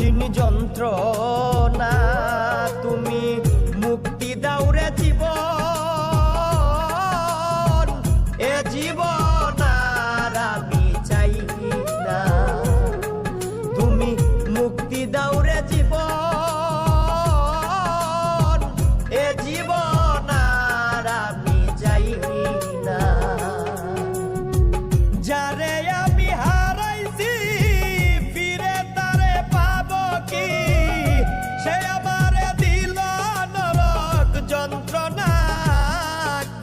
কঠিন যন্ত্রণা, তুমি মুক্তি দাও রে জীবন। এ আমি চাই না। তুমি মুক্তি দাও রে জীবন।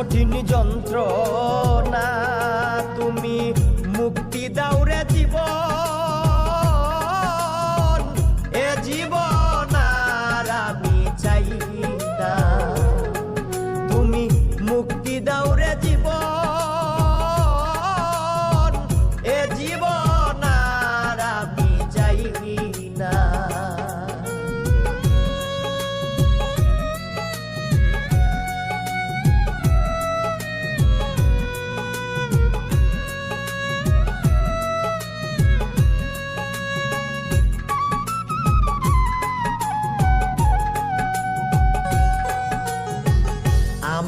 কঠিন যন্ত্রণা।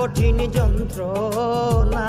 কঠিন যন্ত্রণা।